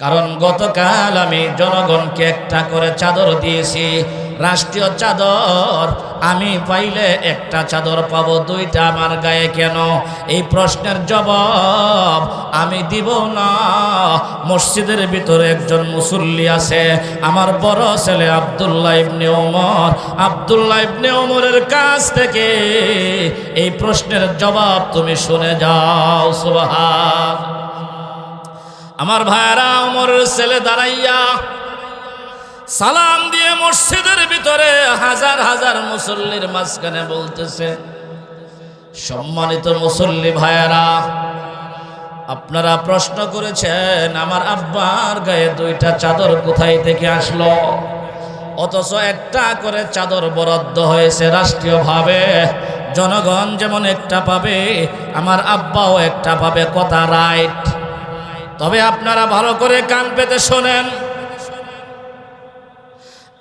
কারণ গতকাল আমি জনগণকে একটা করে চাদর দিয়েছি। রাষ্ট্রীয় চাদর, আমি পাইলে একটা চাদর পাব, দুইটা আমার গায়ে কেন? এই প্রশ্নের জবাব আমি দিব না। মসজিদের ভিতরে একজন মুসল্লি আছে, আমার বড় ছেলে আবদুল্লাহ ইবনে ওমর। আবদুল্লাহ ইবনে ওমরের কাছ থেকে এই প্রশ্নের জবাব তুমি শুনে যাও, সুবহান। আমার ভাইরা ওমরের ছেলে দাঁড়াইয়া সালাম দিয়ে মসজিদের ভিতরে হাজার হাজার মুসল্লির মাঝখানে বলতেছে, সম্মানিত মুসল্লি ভাইয়েরা, আপনারা প্রশ্ন করেছেন, আমার আব্বার গায়ে দুইটা চাদর কোথায় থেকে আসলো? অথচ একটা করে চাদর বরাদ্দ হয়েছে রাষ্ট্রীয়ভাবে, জনগণ যেমন একটা পাবে, আমার আব্বাও একটা পাবে, কথা রাইট। তবে আপনারা ভালো করে কান পেতে শোনেন।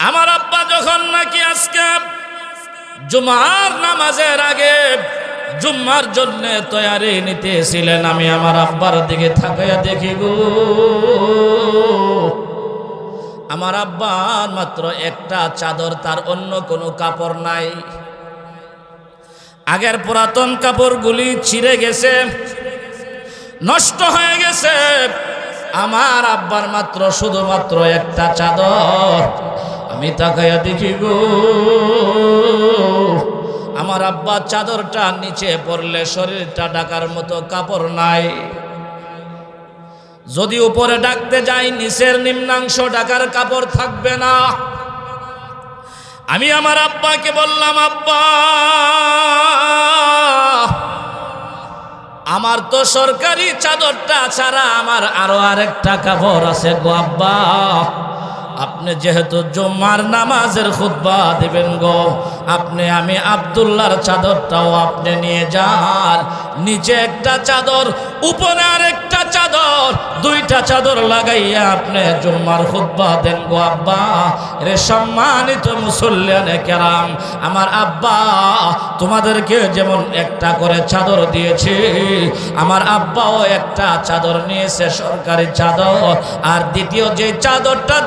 আমার আব্বা যখন নাকি আজকে জুমার নামাজের আগে জুম্মার জন্য তৈয়ারি নিতেছিলেন, আমি আমার আব্বার দিকে থাকাইয়া দেখি গো। আমার আব্বার মাত্র একটা চাদর, তার অন্য কোনো কাপড় নাই। আগের পুরাতন কাপড়গুলি ছিঁড়ে গেছে। নষ্ট হয়ে গেছে। আমার আব্বার মাত্র, শুধুমাত্র একটা চাদর। আমি তাকাইয়া দেখি গো, আমার আব্বা চাদরটা নিচে পড়লে শরীরটা ডাকার মতো কাপড় নাই। যদি উপরে ডাকতে যাই, নিচের নিম্নাংশ ডাকার কাপড় থাকবে না। আমি আমার আব্বাকে বললাম, আব্বা আমার তো সরকারি চাদরটা ছাড়া আমার আরও আরেকটা কাপড় আছে গো আব্বা। আপনি যেহেতু জুম্মার নামাজের খুতবা দেবেন গো, আপনি আমি আবদুল্লাহর চাদরটাও আপনি নিয়ে যান। নিচে একটা চাদর, উপরে আরেকটা চাদর, দুইটা চাদর লাগাইয়া আপনি জুম্মার খুতবা দেন গো আব্বা। রে সম্মানিত মুসল্লিয়ানে কেরাম, আমার আব্বা, তোমাদেরকে যেমন একটা করে চাদর দিয়েছি, আমার আব্বাও একটা চাদর নিয়েছে, সরকারি চাদর। আর দ্বিতীয় যে চাদরটা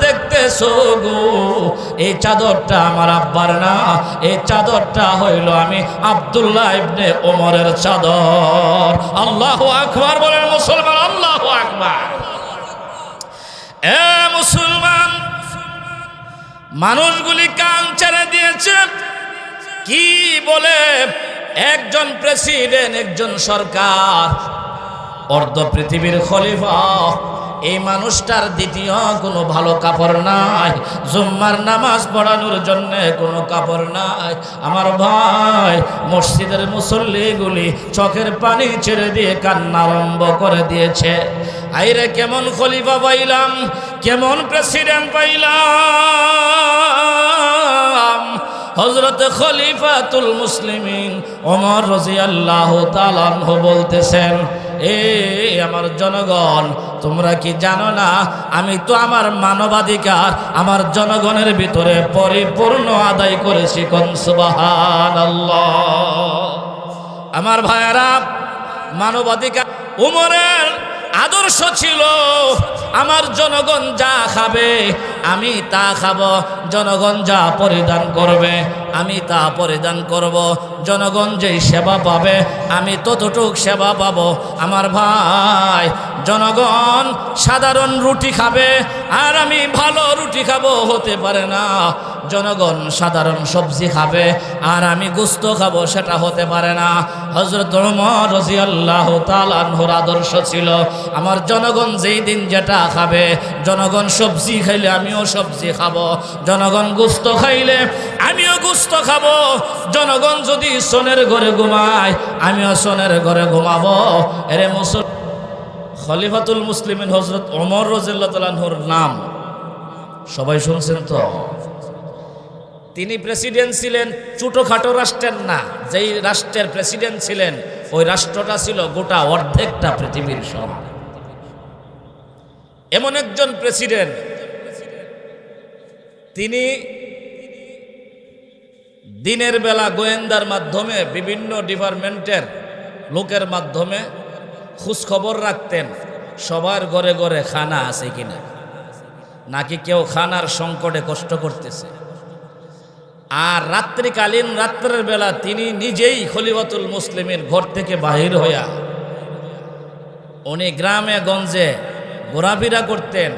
দেখতেছো গো এই চাদরটা আমার আব্বার না এই চাদরটা হইল আমি আব্দুল্লাহ ইবনে ওমরের চাদর। আল্লাহ বলেন মুসলমান, আল্লাহ এ মুসলমান, মানুষগুলি কান ছেড়ে দিয়েছে। কি বলে? একজন প্রেসিডেন্ট, একজন সরকার, অর্ধ পৃথিবীর খলিফা। এই মানুষটার দ্বিতীয় কোনো ভালো কাপড় নাই। জুম্মার নামাজ পড়ানোর জন্য কোনো কাপড় নাই। আমার ভাই মসজিদের মুসল্লিগুলি চোখের পানি ছেড়ে দিয়ে কান্না আরম্ভ করে দিয়েছে। আইরে কেমন খলিফা পাইলাম, কেমন প্রেসিডেন্ট পাইলাম। হজরত খলিফাতুল মুসলিমিন ওমর রাজি আল্লাহ তালানহ বলতেছেন, এ আমার জনগণ, তোমরা কি জানো না, আমি তো আমার মানবাধিকার আমার জনগণের ভিতরে পরিপূর্ণ আদায় করেছি কনসবাহান আমার ভাইয়ারা, মানবাধিকার উমরের আদর্শ ছিল, আমার জনগণ যা খাবে, আমি তা খাব। জনগণ যা পরিধান করবে, আমি তা পরিধান করব। জনগণ যেই সেবা পাবে, আমি ততটুক সেবা পাব। আমার ভাই, জনগণ সাধারণ রুটি খাবে, আর আমি ভালো রুটি খাব, হতে পারে না। জনগণ সাধারণ সবজি খাবে, আর আমি গুস্ত খাব, সেটা হতে পারে না। হজরত রাজি আল্লাহ তালানহর আদর্শ ছিল আমার জনগণ যেই দিন যেটা খাবে, জনগণ সবজি খাইলে আমিও সবজি খাব, জনগণ গুস্ত খাইলে আমিও গুস্ত খাব, জনগণ যদি সোনের ঘরে ঘুমায়, আমিও সোনের ঘরে ঘুমাবো। এরে মুসল খলিফাতুল মুসলিমিন হজরত অমর রজিল্লাহর নাম। সবাই শুনছেন তো? তিনি প্রেসিডেন্ট ছিলেন, ছোটোখাটো রাষ্ট্রের না, যেই রাষ্ট্রের প্রেসিডেন্ট ছিলেন, ওই রাষ্ট্রটা ছিল গোটা অর্ধেকটা পৃথিবীর সমান। এমন একজন প্রেসিডেন্ট, তিনি দিনের বেলা গোয়েন্দার মাধ্যমে বিভিন্ন ডিপার্টমেন্টের লোকের মাধ্যমে খোঁজখবর রাখতেন, সবার ঘরে ঘরে খানা আছে কিনা। নাকি কেউ খানার সংকটে কষ্ট করতেছে। আর রাত্রিকালীন রাত্রের বেলা তিনি নিজেই খলিফাতুল মুসলিমের ঘর থেকে বাহির হইয়া উনি গ্রামে, গঞ্জে ঘোরাফেরা করতেন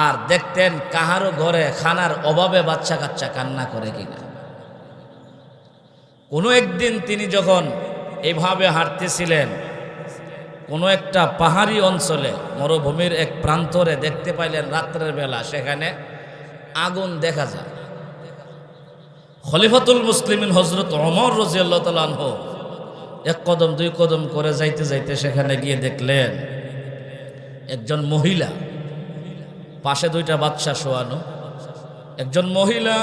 আর দেখতেন কাহারও ঘরে খানার অভাবে বাচ্চা কাচ্চা কান্না করে কিনা। কোনো একদিন তিনি যখন এইভাবে হাঁটতেছিলেন, কোনো একটা পাহাড়ি অঞ্চলে, মরুভূমির এক প্রান্তরে দেখতে পাইলেন রাত্রের বেলা, সেখানে আগুন দেখা যায়। খলিফাতুল মুসলিমিন হজরত অমর রজিয়াল্লাহ তালানহ এক কদম, দুই কদম করে যাইতে যাইতে সেখানে গিয়ে দেখলেন একজন মহিলা, পাশে দুইটা বাচ্চা শোয়ানো। একজন মহিলা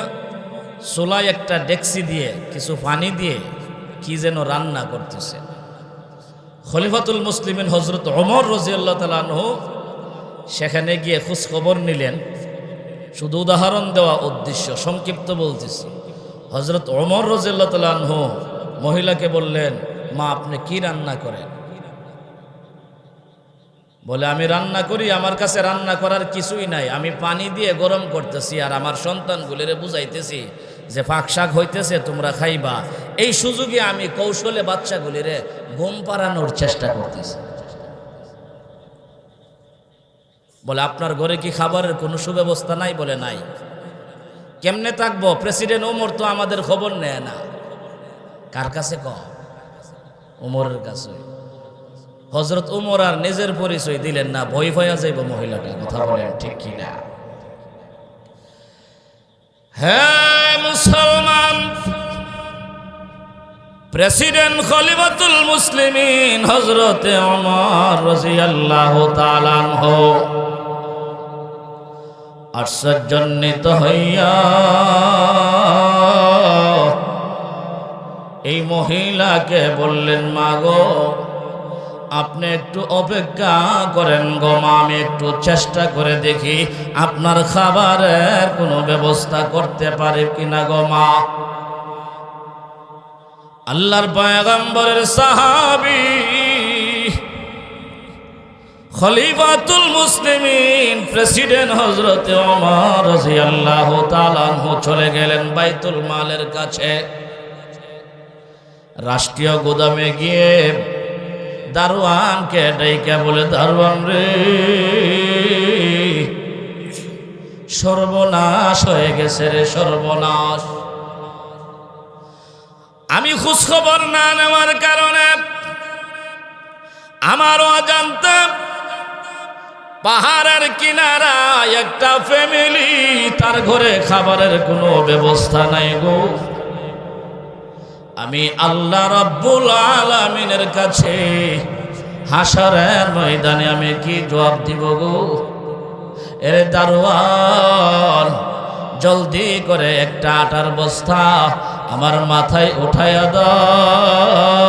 চোলায় একটা ডেক্সি দিয়ে, কিছু পানি দিয়ে কি যেন রান্না করতেছে। খলিফাতুল মুসলিমিন হজরত অমর রজিয়াল্লাহ তালানহ সেখানে গিয়ে খোঁজখবর নিলেন। শুধু উদাহরণ দেওয়া উদ্দেশ্য, সংক্ষিপ্ত বলতেছি। হজরত অমর রজিয়াল্লাহ তালানহ মহিলাকে বললেন, মা, আপনি কি রান্না করেন? বলে, আমি রান্না করি, আমার কাছে রান্না করার কিছুই নাই। আমি পানি দিয়ে গরম করতেছি আর আমার সন্তানগুলিরে বুঝাইতেছি যে ফাঁক শাক হইতেছে, তোমরা খাইবা। এই সুযোগে আমি কৌশলে বাচ্চাগুলিরে ঘুম পাড়ানোর চেষ্টা করতেছি। বলে, আপনার ঘরে কি খাবারের কোনো সুব্যবস্থা নাই বলে নাই? কেমনে থাকব? প্রেসিডেন্ট ওমর তো আমাদের খবর নেয় না। কার কাছে ক? ওমরের কাছে। হজরত উমর আর নিজের পরিচয় দিলেন না, ভয় ভয়া যাইব মহিলাটা, কথা বলেন ঠিক কিনা? হ্যাঁ মুসলমান, প্রেসিডেন্ট খলিফাতুল মুসলিমিন হজরতে অমর রাদিয়াল্লাহু তাআলা আনহু আশ্চর্যান্বিত হইয়া এই মহিলাকে বললেন, মাগো আপনি একটু অপেক্ষা করেন গো মা, আমি একটু চেষ্টা করে দেখি আপনার খাবারের কোনো ব্যবস্থা করতে পারে কিনা গো মা। আল্লাহর পয়গম্বরের সাহাবী খলিফাতুল মুসলিমিন প্রেসিডেন্ট হজরত ওমর রাদিয়াল্লাহু তাআলা আনহু চলে গেলেন বাইতুল মালের কাছে। রাষ্ট্রীয় গোদামে গিয়ে দারোয়ানকে ডাইকা বলে, দারোয়ান রে, সর্বনাশ হয়ে গেছে রে, সর্বনাশ। আমি খোঁজখবর না নেওয়ার কারণে আমারও অজান্তে পাহাড়ের কিনারায় একটা ফ্যামিলি তার ঘরে খাবারের কোনো ব্যবস্থা নাই গো। আমি আল্লাহ রব্বুল আলামিনের কাছে হাসারের ময়দানে আমি কি জবাব দিব গো? এর দারোয়ান, জলদি করে একটা আটার বস্তা আমার মাথায় উঠাইয়া দাও।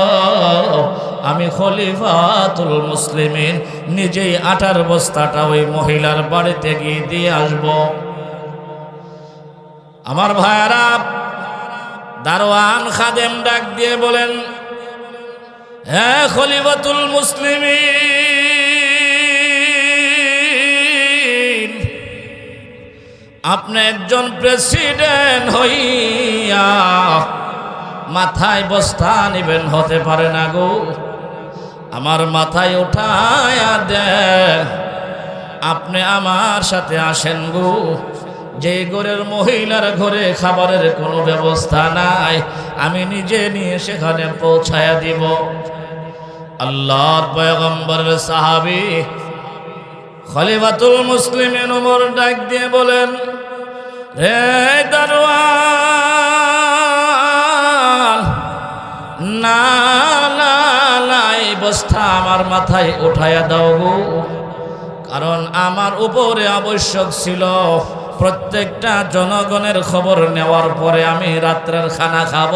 আমি খলিফাতুল মুসলিমিন, নিজেই আটার বস্তাটা ওই মহিলার বাড়িতে গিয়ে দিয়ে আসব। আমার ভাইয়ারা দারোয়ান খাদেম ডাক দিয়ে বলেন হ্যাঁ খলিফাতুল মুসলিম আপনি একজন প্রেসিডেন্ট হইয়া মাথায় বস্তা নিবেন, হতে পারে না গো। আমার মাথায় উঠায়া দেন, আপনি আমার সাথে আসেন গো। যে ঘরের মহিলার ঘরে খাবারের কোনো ব্যবস্থা নাই, আমি নিজে নিয়ে সেখানে পৌঁছায়া দিব। আল্লাহর পয়গম্বরের সাহাবী খলিফাতুল মুসলিমের উমর ডাক দিয়ে বলেন রে দারোয়ান, না এই বস্তা আমার মাথায় উঠাইয়া দাও গো। কারণ আমার উপরে আবশ্যক ছিল প্রত্যেকটা জনগণের খবর নেওয়ার পরে আমি রাত্রের খানা খাব।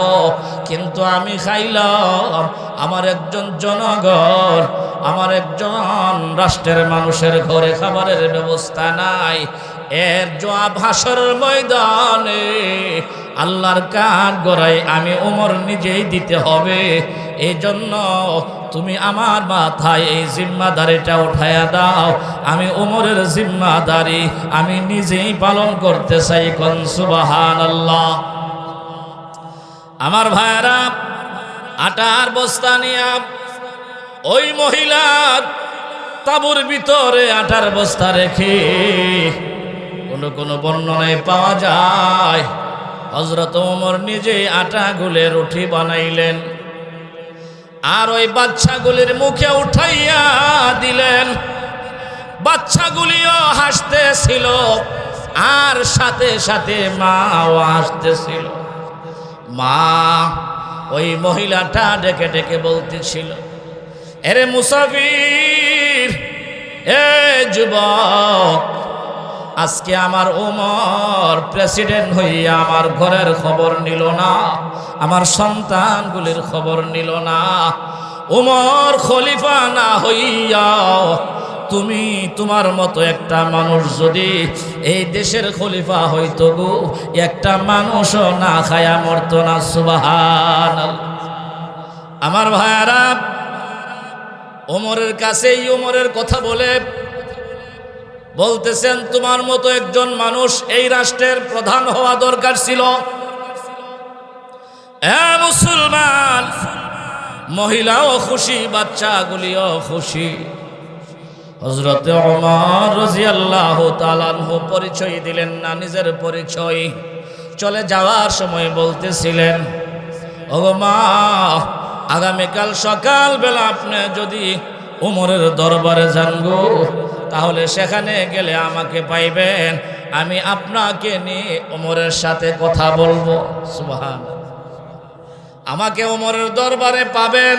কিন্তু আমি খাইল আমার একজন জনগণ, আমার একজন রাষ্ট্রের মানুষের ঘরে খাবারের ব্যবস্থা নাই। এর জবাব হাসর ময়দানে আল্লাহর কাঠ গড়াই আমি ওমর নিজেই দিতে হবে। এই জন্য তুমি আমার মাথায় এই জিম্মাদারিটা উঠাইয়া দাও। আমি ওমরের জিম্মাদারি আমি নিজেই পালন করতে চাই, কন সুবাহান আল্লাহ আমার ভাইরা আটার বস্তা নিয়ে ওই মহিলার তাবুর ভিতরে আটার বস্তা রেখে কোন কোন বর্ণনায় পাওয়া যায়। হজরত ওমর নিজে আটা গুলে রুটি বানাইলেন আর ওই বাচ্চাগুলির মুখে উঠাইয়া দিলেন। বাচ্চাগুলিও হাসতেছিল আর সাথে সাথে মাও হাসতেছিল। মা ওই মহিলাটা ডেকে ডেকে বলতেছিল, এরে মুসাফির, এ যুবক আজকে আমার ওমর প্রেসিডেন্ট হইয়া আমার ঘরের খবর নিল না, আমার সন্তানগুলির খবর নিল না। ওমর খলিফা না হইয়া তুমি তোমার মতো একটা মানুষ যদি এই দেশের খলিফা হইতো গো, একটা মানুষও না খায়া মরতো না সুবাহান আমার ভাইয়ারা ওমরের কাছে এই ওমরের কথা বলে বলতেছেন, তোমার মতো একজন মানুষ এই রাষ্ট্রের প্রধান হওয়া দরকার ছিল। এ মুসলমান, মহিলাও খুশি, বাচ্চাগুলিও খুশি। হজরতে অমর রাজিয়াল্লাহ তালানহু পরিচয় দিলেন না, নিজের পরিচয়। চলে যাওয়ার সময় বলতেছিলেন, ওগো মা, আগামীকাল সকালবেলা আপনি যদি উমরের দরবারে যান গো তাহলে সেখানে গেলে আমাকে পাইবেন। আমি আপনাকে নিয়ে ওমরের সাথে কথা বলব। সুবহান আমাকে ওমরের দরবারে পাবেন।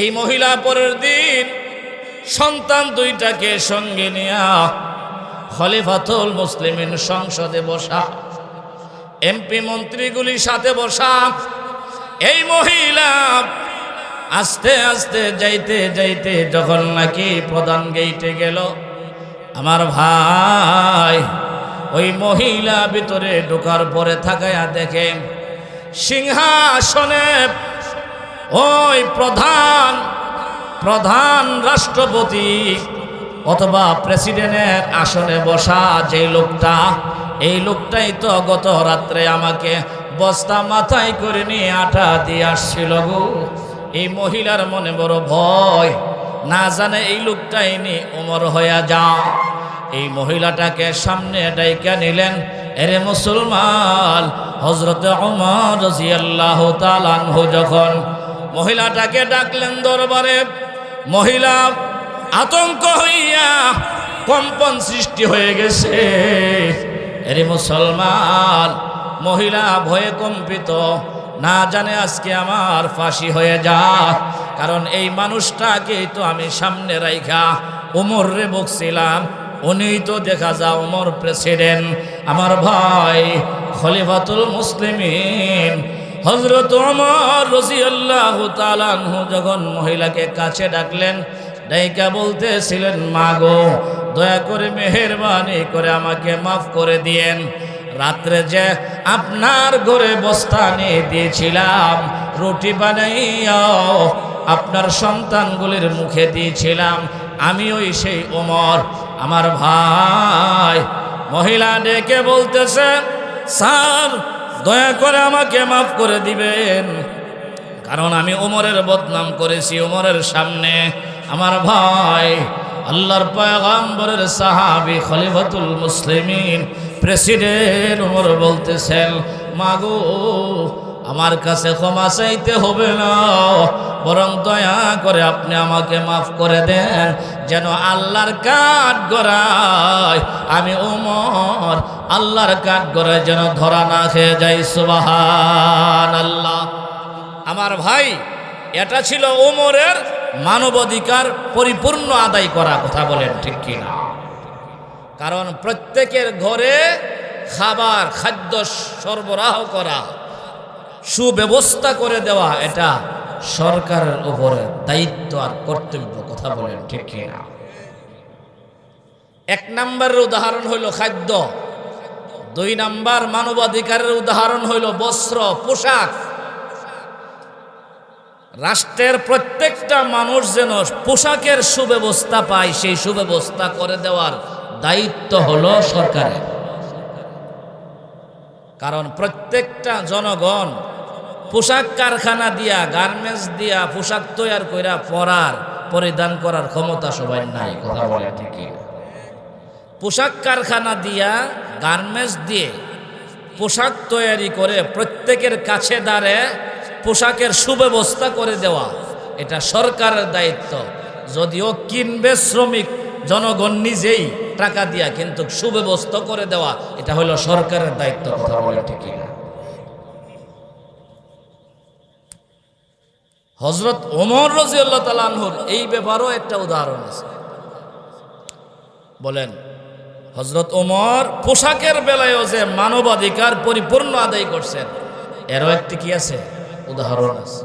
এই মহিলা পরের দিন সন্তান দুইটাকে সঙ্গে নিয়া খলিফাতুল মুসলিমিন সংসদে বসা, এমপি মন্ত্রীগুলির সাথে বসা, এই মহিলা আস্তে আস্তে যাইতে যাইতে যখন নাকি প্রধান গেইটে গেল, আমার ভাই ওই মহিলা ভিতরে ঢোকার পরে থাকায়া দেখে, সিংহাসনে ওই প্রধান প্রধান রাষ্ট্রপতি অথবা প্রেসিডেন্টের আসনে বসা যে লোকটা, এই লোকটাই তো গত রাত্রে আমাকে বস্তা মাথায় করে নিয়ে আটা দিয়ে আসছিল গো। এই মহিলার মনে বড় ভয়। না জানে এই লোকটাই নি ওমর হইয়া যা। এই মহিলাটাকে সামনে ডাইকা নিলেন, এরে মুসলমান হজরত ওমর রাজিয়াল্লাহ তালানহু যখন মহিলাটাকে ডাকলেন দরবারে, মহিলা আতঙ্ক হইয়া কম্পন সৃষ্টি হয়ে গেছে। এরে মুসলমান, মহিলা ভয়ে কম্পিত না জানে আজকে আমার ফাঁসি হয়ে যা। কারণ এই মানুষটাকে তো আমি সামনে রাইখা। উমর রে বকছিলাম উনি তো দেখা যা উমর প্রেসিডেন্ট। আমার ভাই খলিফাতুল মুসলিমিন হজরত ওমর রসিয়াল্লাহ তালানহু যখন মহিলাকে কাছে ডাকলেন, ডাইকা বলতেছিলেন মাগো দয়া করে মেহরবানি করে আমাকে মাফ করে দিয়েন। রাত্রে যে আপনার ঘরে বস্তা নিয়ে দিয়েছিলাম, রুটি বানাইয়া আপনার সন্তানগুলির মুখে দিয়েছিলাম, আমি ওই সেই ওমর। আমার ভাই মহিলা ডেকে বলতেছে, স্যার, দয়া করে আমাকে মাফ করে দিবেন। কারণ আমি ওমরের বদনাম করেছি, ওমরের সামনে। আমার ভাই আল্লাহর পয়গাম্বরের সাহাবি খলিফাতুল মুসলিমিন প্রেসিডেন্ট ওমর বলতেছেন, মাগো, আমার কাছে ক্ষমা চাইতে হবে না। বরং দয়া করে আপনি আমাকে মাফ করে দেন। যেন আল্লাহর কাঠ গড়ায়, আমি ওমর আল্লাহর কাঠ গড়ায় যেন ধরা না খেয়ে যাই সুবাহান আল্লাহ আমার ভাই, এটা ছিল ওমরের মানবাধিকার পরিপূর্ণ আদায় করা কথা বলেন, ঠিক কিনা? কারণ প্রত্যেকের ঘরে খাবার, খাদ্য সরবরাহ করা, সুব্যবস্থা করে দেওয়া, এটা সরকারের উপরে দায়িত্ব আর কর্তব্য, কথা বলেন ঠিক কিনা। এক নম্বরের উদাহরণ হইল খাদ্য, দুই নাম্বার মানবাধিকারের উদাহরণ হইল বস্ত্র, পোশাক। রাষ্ট্রের প্রত্যেকটা মানুষ যেন পোশাকের সুব্যবস্থা পায়, সেই সুব্যবস্থা করে দেওয়ার দায়িত্ব হলো সরকারের। কারণ প্রত্যেকটা জনগণ পোশাক কারখানা দিয়া, গার্মেন্টস দিয়া, পোশাক তৈয়ার কইরা পরার, পরিধান করার ক্ষমতা সবাই নাই, কথা বলে ঠিকই। পোশাক কারখানা দিয়া, গার্মেন্টস দিয়ে পোশাক তৈরি করে প্রত্যেকের কাছে দাঁড়ে পোশাকের সুব্যবস্থা করে দেওয়া, এটা সরকারের দায়িত্ব। যদিও কিনবে শ্রমিক জনগণ নিজেই টাকা দিয়া কিন্তু সুব্যবস্থা করে দেওয়া, এটা হলো সরকারের দায়িত্ব কথা বলে ঠিকই না হজরত ওমর রাজিউল্লাহ তালানহুর এই ব্যাপারও একটা উদাহরণ আছে। বলেন হজরত ওমর পোশাকের বেলায়ও যে মানবাধিকার পরিপূর্ণ আদায় করছেন, এরও একটি কি আছে? উদাহরণ আছে।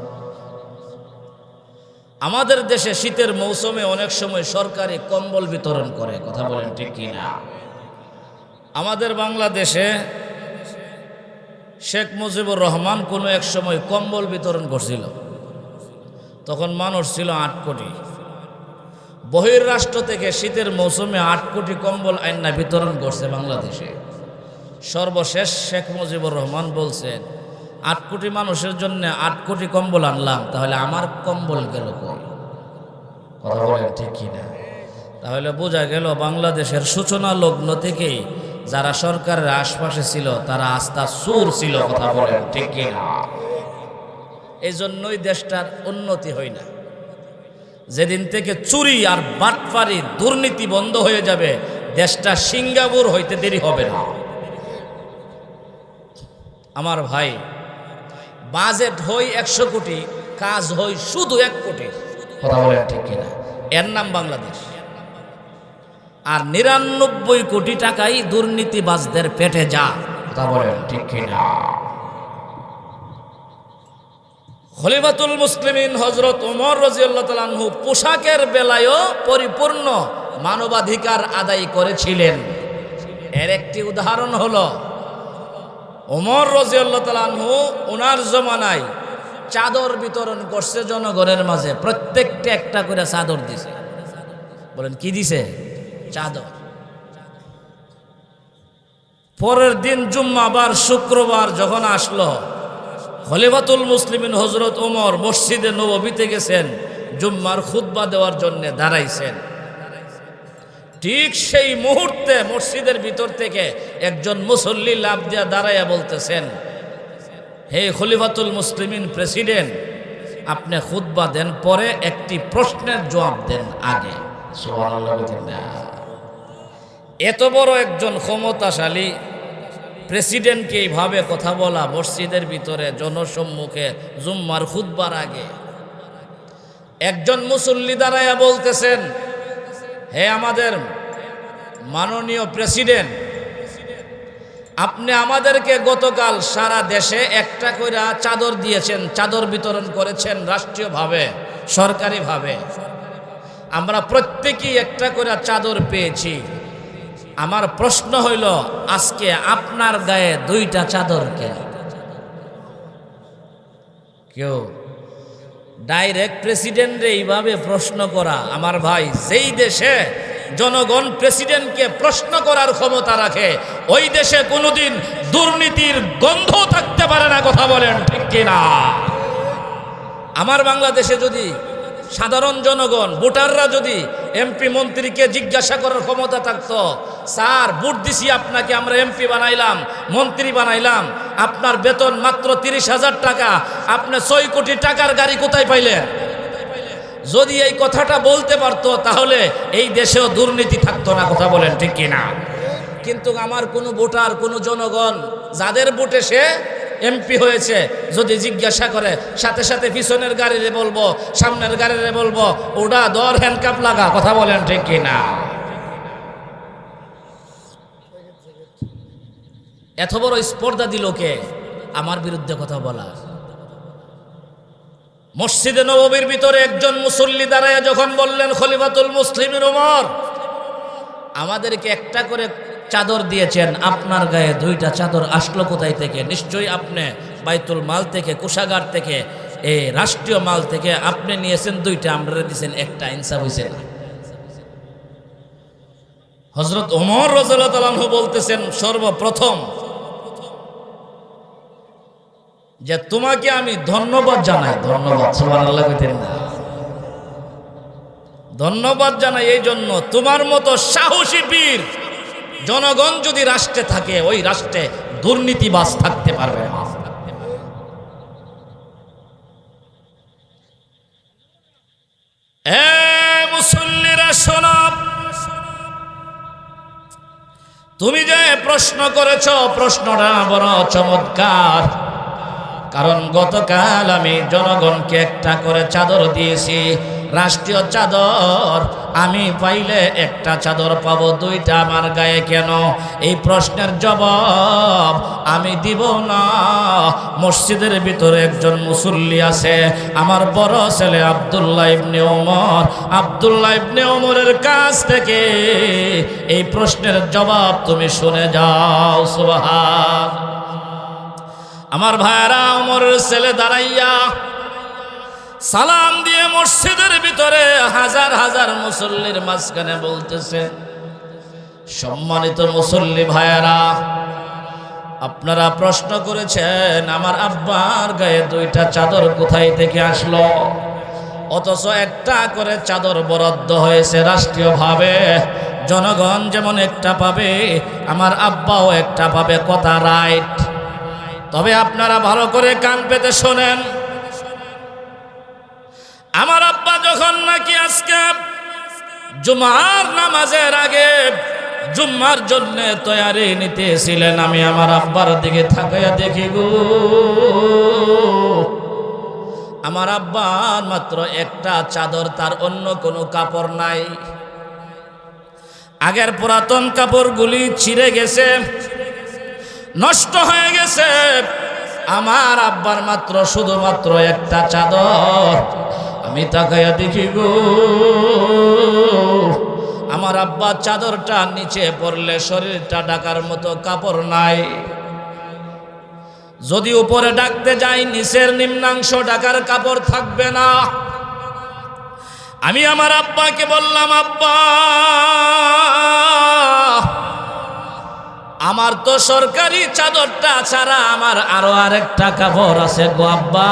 আমাদের দেশে শীতের মৌসুমে অনেক সময় সরকারি কম্বল বিতরণ করে, কথা বলেন ঠিক কি না আমাদের বাংলাদেশে শেখ মুজিবুর রহমান কোনো এক সময় কম্বল বিতরণ করছিল। তখন মানুষ ছিল আট কোটি। বহির্রাষ্ট্র থেকে শীতের মৌসুমে আট কোটি কম্বল আইনা বিতরণ করছে বাংলাদেশে। সর্বশেষ শেখ মুজিবুর রহমান বলছেন আট কোটি মানুষের জন্য আট কোটি কম্বল আনলাম, তাহলে আমার কম্বল গেল কই? কিনা? তাহলে বোঝা গেল বাংলাদেশের সূচনা লগ্ন থেকেই যারা সরকারের আশপাশে ছিল, তারা আস্থা সুর ছিল, কথা বলেন ঠিক কিনা? এই জন্যই দেশটার উন্নতি হয় না। যেদিন থেকে চুরি আর বাটপারি দুর্নীতি বন্ধ হয়ে যাবে, দেশটা সিঙ্গাপুর হইতে দেরি হবে না। আমার ভাই বাজেট হই একশো কোটি কাজ হই শুধু এক কোটি। কথা বলেন ঠিক কিনা? এর নাম বাংলাদেশ। আর নিরানব্বই কোটি টাকাই দুর্নীতিবাজদের পেটে যা। কথা বলেন ঠিক কিনা? খলিফাতুল মুসলিমিন হজরত ওমর রাজিয়াল্লাহ তালানহু পোশাকের বেলায়ও পরিপূর্ণ মানবাধিকার আদায় করেছিলেন। এর একটি উদাহরণ হলো ওমর রাজিয়াল্লাহ তালানহু ওনার জমানায় চাদর বিতরণ করছে জনগণের মাঝে প্রত্যেকটা একটা করে চাদর দিছে। বলেন, কি দিছে? চাদর। পরের দিন জুম্মাবার শুক্রবার যখন আসলো, খলিফাতুল মুসলিমিন হজরত ওমর মসজিদে নবীতে গেছেন, জুম্মার খুতবা দেওয়ার জন্য দাঁড়াইছেন। ঠিক সেই মুহূর্তে মসজিদের ভিতর থেকে একজন মুসল্লি লাভ দিয়া দাঁড়াইয়া বলতেছেন, হে খলিফাতুল মুসলিমিন প্রেসিডেন্ট, আপনি খুতবা দেন পরে একটি প্রশ্নের জবাব দেন আগে। এত বড় একজন ক্ষমতাশালী প্রেসিডেন্টকে এইভাবে কথা বলা মসজিদের ভিতরে জনসম্মুখে জুম্মার খুদ্বার আগে। একজন মুসল্লি দাঁড়াইয়া বলতেছেন, হে আমাদের মাননীয় প্রেসিডেন্ট, আপনি আমাদেরকে গতকাল সারা দেশে একটা কইরা চাদর দিয়েছেন, চাদর বিতরণ করেছেন রাষ্ট্রীয়ভাবে, সরকারিভাবে। আমরা প্রত্যেকেই একটা করে চাদর পেয়েছি। আমার প্রশ্ন হইল, আজকে আপনার গায়ে দুইটা চাদর কেন কেউ? ডাইরেক্ট প্রেসিডেন্টে এইভাবে প্রশ্ন করা, আমার ভাই, যেই দেশে জনগণ প্রেসিডেন্টকে প্রশ্ন করার ক্ষমতা রাখে। ওই দেশে কোনোদিন দুর্নীতির গন্ধ থাকতে পারে না, কথা বলেন ঠিক কিনা? আমার বাংলাদেশে যদি সাধারণ জনগণ, ভোটাররা যদি এমপি মন্ত্রীকে জিজ্ঞাসা করার ক্ষমতা থাকতো, স্যার, ভোট দিছি আপনাকে, আমরা এমপি বানাইলাম, মন্ত্রী বানাইলাম, আপনার বেতন মাত্র তিরিশ হাজার টাকা, আপনি ছয় কোটি টাকার গাড়ি কোথায় পাইলেন? যদি এই কথাটা বলতে পারতো, তাহলে এই দেশেও দুর্নীতি থাকতো না, কথা বলেন ঠিক কিনা? কিন্তু আমার কোনো ভোটার, কোনো জনগণ, যাদের ভোটে সে এমপি হয়েছে, যদি জিজ্ঞাসা করে, সাথে সাথে পিছনের গাড়িরে বলব, সামনের গাড়িরে বলব ওটা দর হ্যান্ডকাপ লাগা কথা বলেন ঠিক কিনা? এত বড় স্পর্ধা দিল কে? আমার বিরুদ্ধে কথা বলা মসজিদে নববীর ভিতরে একজন মুসল্লি দাঁড়ায় যখন বললেন, খলিফাতুল মুসলিমের ওমর আমাদেরকে একটা করে চাদর দিয়েছেন। আপনার গায়ে দুইটা চাদর আসলো কোথায় থেকে? নিশ্চয়ই আপনি বাইতুল মাল থেকে, কোষাগার থেকে এই রাষ্ট্রীয় মাল থেকে আপনি নিয়েছেন দুইটা আমরা দিয়েছেন একটা, ইনসাফ হয়েছে হজরত ওমর রজলাহ বলতেছেন, সর্বপ্রথম যে তোমাকে আমি ধন্যবাদ জানাই। ধন্যবাদ, সুবহানাল্লাহ কইতেন না। ধন্যবাদ জানাই এই জন্য তোমার মতো সাহসী বীর জনগণ যদি রাষ্ট্রে থাকে, ওই রাষ্ট্রে দুর্নীতিবাজ থাকতে পারবে তুমি যে প্রশ্ন করেছ, প্রশ্নটা বড় চমৎকার। কারণ গতকাল আমি জনগণকে একটা করে চাদর দিয়েছি। রাষ্ট্রীয় চাদর। আমি পাইলে একটা চাদর পাব, দুইটা আমার গায়ে কেন? এই প্রশ্নের জবাব আমি দিব না। মসজিদের ভিতরে একজন মুসল্লি আছে, আমার বড় ছেলে আবদুল্লাহ ইবনে ওমর। আবদুল্লাহ ইবনে ওমরের কাছ থেকে এই প্রশ্নের জবাব তুমি শুনে যাও, সুবহান। আমার ভাইরা ওমরের ছেলে দাঁড়াইয়া সালাম দিয়ে মসজিদের ভিতরে হাজার হাজার মুসল্লির মাঝখানে বলতেছে, সম্মানিত মুসল্লি ভাইয়ারা, আপনারা প্রশ্ন করেছেন, আমার আব্বার গায়ে দুইটা চাদর কোথায় থেকে আসলো? অথচ একটা করে চাদর বরাদ্দ হয়েছে রাষ্ট্রীয়ভাবে, জনগণ যেমন একটা পাবে, আমার আব্বাও একটা পাবে, কথা রাইট। তবে আপনারা ভালো করে কান পেতে শোনেন। আমার আব্বা যখন নাকি আজকে জুমার নামাজের আগে জুম্মার জন্য তৈয়ারি নিতেছিলেন, আমি আমার আব্বার দিকে থাকাইয়া দেখি গো। আমার আব্বার মাত্র একটা চাদর, তার অন্য কোনো কাপড় নাই। আগের পুরাতন কাপড়গুলি ছিঁড়ে গেছে। নষ্ট হয়ে গেছে। আমার আব্বার মাত্র, শুধুমাত্র একটা চাদর। আমি তাকাইয়া দেখি গো, আমার আব্বা চাদরটা নিচে পড়লে শরীরটা ডাকার মতো কাপড় নাই। যদি উপরে ডাকতে যাই, নিচের নিম্নাংশ ডাকার কাপড় থাকবে না। আমি আমার আব্বাকে বললাম, আব্বা আমার তো সরকারি চাদরটা ছাড়া আমার আরও আরেকটা কাপড় আছে গো আব্বা।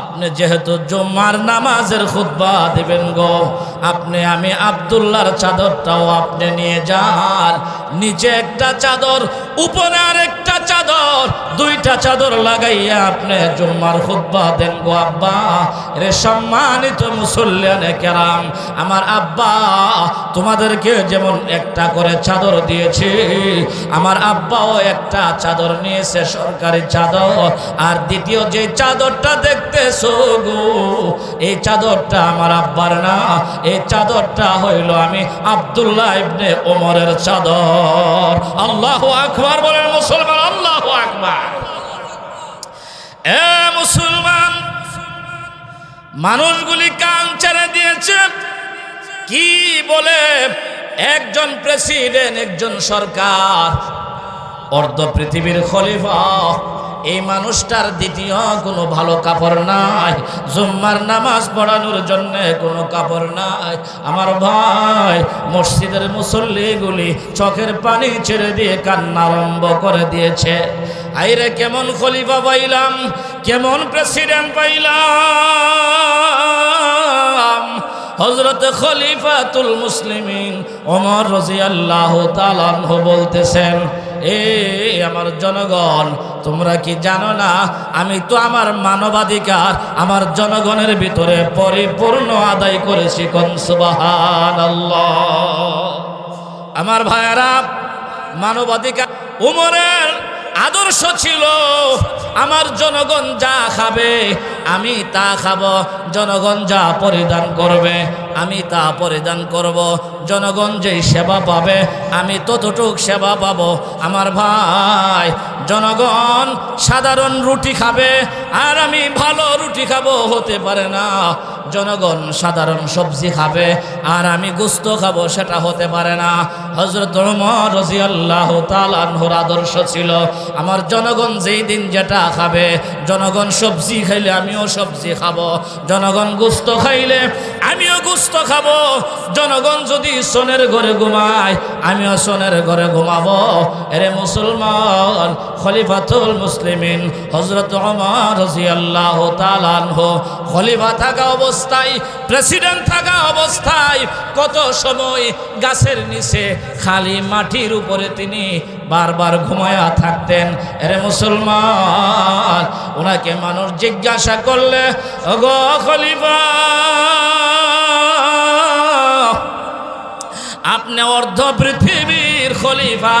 আপনি যেহেতু জুম্মার নামাজের খুতবা দিবেন গো, আপনি আমি আবদুল্লার চাদরটাও আপনি নিয়ে যান। নিচে একটা চাদর, উপরে আরেকটা চাদর, দুইটা চাদর লাগাইয়া আপনি জুম্মার খুতবা দেন গো আব্বা। রে সম্মানিত মুসল্লিয়ানে কেরাম, আমার আব্বা, তোমাদেরকে যেমন একটা করে চাদর দিয়েছি, আমার আব্বাও একটা চাদর নিয়েছে, সরকারি চাদর। আর দ্বিতীয় যে চাদরটা দেখতেছো গো, এই চাদরটা আমার আব্বার না, এই চাদরটা হইল আমি আব্দুল্লাহ ইবনে ওমরের চাদর। আল্লাহ আকবার বলেন মুসলমান এ মুসলমান, মানুষগুলি কান ছেড়ে দিয়েছে। কি বলে? একজন প্রেসিডেন্ট, একজন সরকার, অর্ধ পৃথিবীর খলিফা। এই মানুষটার দ্বিতীয় কোনো ভালো কাপড় নাই। জুম্মার নামাজ পড়ানোর জন্য কোনো কাপড় নাই। আমার ভাই মসজিদের মুসল্লিগুলি চোখের পানি ছেড়ে দিয়ে কান্না আরম্ভ করে দিয়েছে। আইরে কেমন খলিফা পাইলাম, কেমন প্রেসিডেন্ট পাইলাম। হজরত খলিফাতুল মুসলিমিন ওমর রাজি আল্লাহ তালানহ বলতেছেন এ, আমার জনগণ, তোমরা কি জানো না? আমি তো আমার মানবাধিকার, আমার জনগণের ভিতরে পরিপূর্ণ আদায় করেছি আমার ভাইয়েরা, মানবাধিকার, উমরের আদর্শ ছিল, আমার জনগণ যা খাবে, আমি তা খাব। জনগণ যা পরিধান করবে, আমি তা পরিধান করব। জনগণ যেই সেবা পাবে, আমি ততটুক সেবা পাব। আমার ভাই, জনগণ সাধারণ রুটি খাবে, আর আমি ভালো রুটি খাব, হতে পারে না। জনগণ সাধারণ সবজি খাবে, আর আমি গুস্ত খাব, সেটা হতে পারে না। হজরত ওমর রাদিয়াল্লাহু তাআলা আনহুর আদর্শ ছিল, আমার জনগণ যেই দিন যেটা খাবে, জনগণ সবজি খাইলে আমিও সবজি খাব, জনগণ গুস্ত খাইলে আমিও গুস্ত খাব, জনগণ যদি সোনের ঘরে ঘুমায়, আমিও সোনের ঘরে ঘুমাবো। এরে মুসলমান, খলিফাতুল মুসলিমিন হজরত ওমর রাদিয়াল্লাহু তাআলা আনহু, খলিফা থাকা অবস্থায় প্রেসিডেন্ট থাকা অবস্থায়, কত সময় গাছের নিচে খালি মাটির উপরে তিনি বারবার ঘুমায়া থাকতেন। এরে মুসলমান, ওনাকে মানুষ জিজ্ঞাসা করলে, ওগো খলিফা, আপনি অর্ধ পৃথিবীর খলিফা,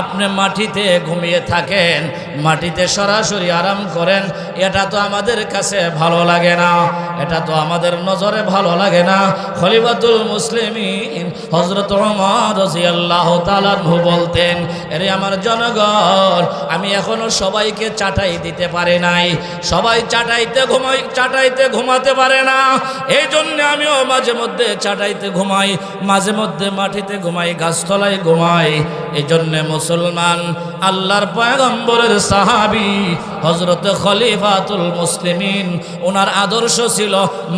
আপনি মাটিতে ঘুমিয়ে থাকেন, মাটিতে সরাসরি আরাম করেন, এটা তো আমাদের কাছে ভালো লাগে না, এটা তো আমাদের নজরে ভালো লাগে না। খলিফাতুল মুসলিমিন হজরত তাআলা আনহু বলতেন, এরে আমার জনগণ, আমি এখনও সবাইকে চাটাই দিতে পারি নাই, সবাই চাটাইতে ঘুমাই, চাটাইতে ঘুমাতে পারে না এই জন্য আমিও মাঝে মধ্যে চাটাইতে ঘুমাই, মাঝে মধ্যে মাটিতে ঘুমাই, গাছতলায় ঘুমাই এই জন্য মুসলমান আল্লাহর পয়গম্বরের সাহাবি হজরত খলিফাতুল মুসলিমিন ওনার আদর্শ ছিল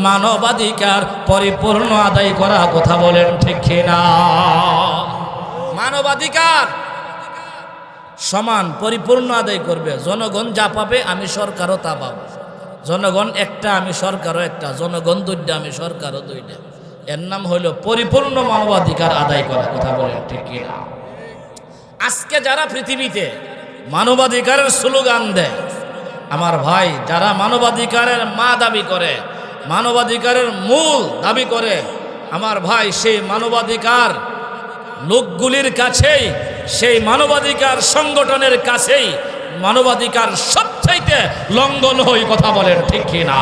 মানবাধিকার পরিপূর্ণ আদায় করা কথা বলেন ঠিক কিনা? মানবাধিকার সমান পরিপূর্ণ আদায় করবে। জনগণ যা পাবে আমি সরকারও তা পাবো। জনগণ একটা আমি সরকারও একটা, জনগণ দুইটা আমি সরকারও দুইটা। এর নাম হইল পরিপূর্ণ মানবাধিকার আদায় করা কথা বলেন ঠিক কিনা? আজকে যারা পৃথিবীতে মানবাধিকারের স্লোগান দেয়, আমার ভাই যারা মানবাধিকারের মা দাবি করে, মানবাধিকারের মূল দাবি করে, আমার ভাই সেই মানবাধিকার লোকগুলির কাছেই, সেই মানবাধিকার সংগঠনের কাছেই মানবাধিকার সবচাইতে লঙ্ঘন হই কথা বলেন ঠিক কিনা?